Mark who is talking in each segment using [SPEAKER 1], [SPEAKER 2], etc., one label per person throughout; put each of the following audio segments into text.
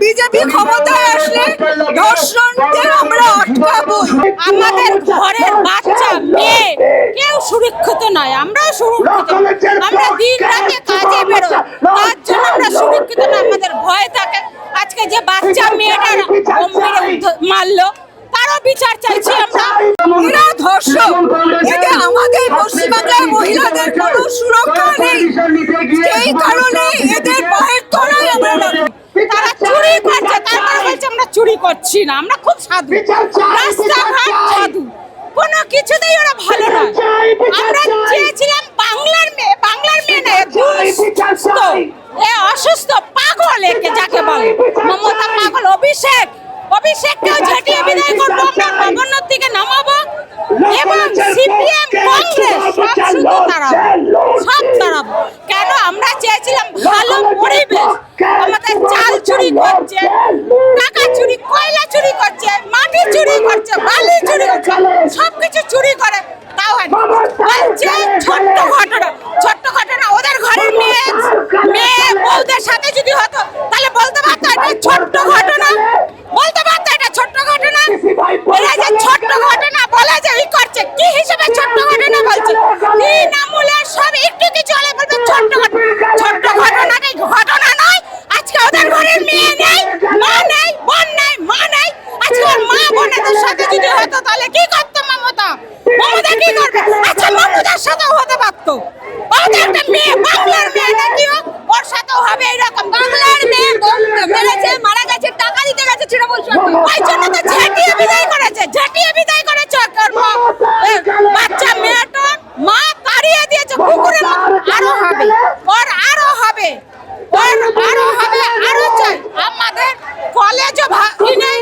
[SPEAKER 1] BJP ক্ষমতায় আসলে ধর্ষণকে আমরা আটকাবো
[SPEAKER 2] আমাদের ঘরের বাচ্চা মেয়ে কেউ সুরক্ষিত নয় আমরাও সুরক্ষিত আমরা দিন রাতে কাজে বেরোই তার জন্য আমরা সুরক্ষিত না আমাদের ভয় থাকে আজকে যে বাচ্চা মেয়েটার মারলো তারও বিচার চাইছি আমরা
[SPEAKER 1] এরা ধর্ষক এতে আমাদের পশ্চিমবাংলার মহিলাদের কোনো সুরক্ষা নেই সেই কারণে এদের পায়ের তলায় আমরা রাখব।
[SPEAKER 2] তারা চুরি করছে তারপরে বলছে আমরা চুরি করছি না আমরা খুব সাধু। রাস্তাঘাট সাধু। কোনো কিছুতেই ওরা ভালো নয়। আমরা চেয়েছিলাম বাংলার মেয়ে বাংলার মেয়ে না এ এ অসুস্থ পাগল একে যাকে বলে। মমতা পাগল অভিষেক। অভিষেককেও ঝাঁটিয়ে বিদায় করব আমরা গভর্নর থেকে নামাবো। এবং সিপিএম কংগ্রেস সব শুধু তাড়াবো সব তাড়াবো কেন? আমরা চেয়েছিলাম ভালো পরিবেশ। আমাদের চাল চুরি করছে টাকা চুরি কয়লা চুরি করছে মাটি চুরি করছে বালি চুরি করছে সবকিছু চুরি করে তাও হয় না। বলছে ছোট্ট ঘটনা ছোট্ট ঘটনা ওদের ঘরের মেয়ে বউদের সাথে যদি হতো তাহলে বলতে পারতো এটা ছোট্ট ঘটনা বলতে পারতো এটা ছোট্ট ঘটনা এরা যে ছোট্ট ঘটনা বলে যে ই করছে কি হিসেবে ছোট্ট ঘটনা বলছে কি নামুলে সব একটু কিছু হলে বলবে ছোট্ট ঘটনা ছোট্ট ঘটনাটাই ঘটনা নয় আজকে ওদের ঘরের মেয়ে নেই মা নেই বোন নেই মা নেই আজকে ওর মা বোনেদের সাথে যদি হতো তাহলে কি করতো মমতা মমতা কি করবে আচ্ছা মমতার সাথেও হতে পারতো ও তো একটা মেয়ে বাংলার মেয়ে নাকি ও? ওর সাথেও হবে এরকম বাংলার মেয়ে বোন মেরেছে মারা গেছে টাকা দিতে গেছে তৃণমূল সরকার ওই জন্য তো ঝাঁটিয়ে বিদায় করেছে ঝাঁটিয়ে বিদায় করেছে ওর মা এ, বাচ্চা মেয়েটা মা তাড়িয়ে দিয়েছে কুকুরের মতো আরও হবে ওর আরও হবে ওর আরও হবে আরও চাই আমাদের কলেজও ভালো নেই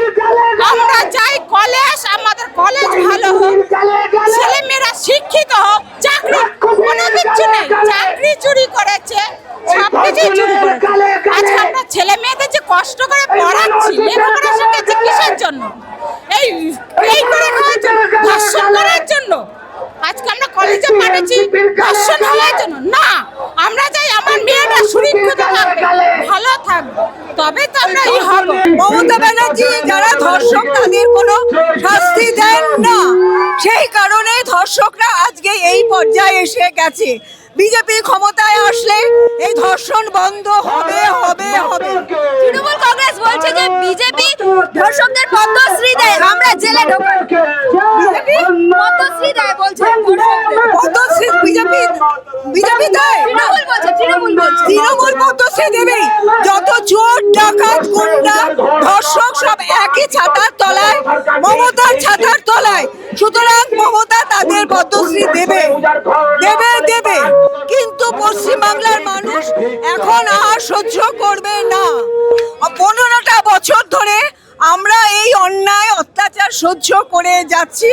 [SPEAKER 2] আমরা চাই কলেজ আমাদের কলেজ ভালো হোক ছেলে মেয়েরা শিক্ষিত হোক চাকরি কোনো কিছু নেই চাকরি চুরি করেছে চুরি আজকে ছেলে মেয়েদের যে কষ্ট করে পড়াচ্ছি লেখাপড়া কিসের জন্য? এই এই করে খাওয়ার জন্য ধর্ষণ করার জন্য? আজকে আমরা কলেজে পাঠাচ্ছি ধর্ষণ হওয়ার জন্য। না আমরা চাই আমার মেয়েটা সুরক্ষিত থাকবে। ভালো থাকবে। তবে তো আমরা ই হব।
[SPEAKER 1] মমতা ব্যানার্জি যারা ধর্ষক তাদের কোনো শাস্তি দেন না সেই কারণে ধর্ষকরা আজকে এই পর্যায়ে এসে গেছে। বিজেপি ক্ষমতায় আসলে এই ধর্ষণ বন্ধ হবে হবে হবে।
[SPEAKER 3] তৃণমূল কংগ্রেস বলছে যে বিজেপি ধর্ষকদের পদ্মশ্রী দেয় আমরা জেলে ঢোকাই বিজেপি পদ্মশ্রী দেয় বলছে
[SPEAKER 1] পদ্মশ্রী বিজেপি বিজেপি দেয়।
[SPEAKER 3] তৃণমূল বলছে তৃণমূল বলছে।
[SPEAKER 1] তৃণমূল পদ্মশ্রী দেবেই। যত চোর ডাকাত গুন্ডা ধর্ষক সব একই ছাতার দেবে দেবে। কিন্তু পশ্চিমবাংলার মানুষ এখন আর সহ্য করবে না। পনেরোটা বছর ধরে আমরা এই অন্যায় অত্যাচার সহ্য করে যাচ্ছি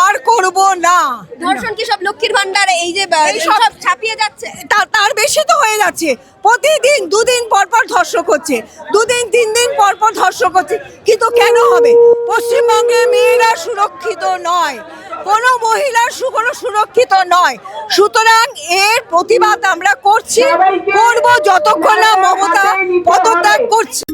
[SPEAKER 1] আর করব না।
[SPEAKER 3] ধর্ষণ কি সব লক্ষ্মীর ভান্ডার এই যে
[SPEAKER 1] সব-
[SPEAKER 3] ছাপিয়ে যাচ্ছে।
[SPEAKER 1] তার বেশি তো হয়ে যাচ্ছে। প্রতিদিন দুদিন পর পর ধর্ষক হচ্ছে। দুদিন তিন দিন পর পর ধর্ষক করছি কিন্তু কেন হবে? পশ্চিমবঙ্গে মেয়েরা সুরক্ষিত নয় কোনো মহিলার সু সুরক্ষিত নয়। সুতরাং এর প্রতিবাদ আমরা করছি করব যতক্ষণ না মমতা পদত্যাগ করছে।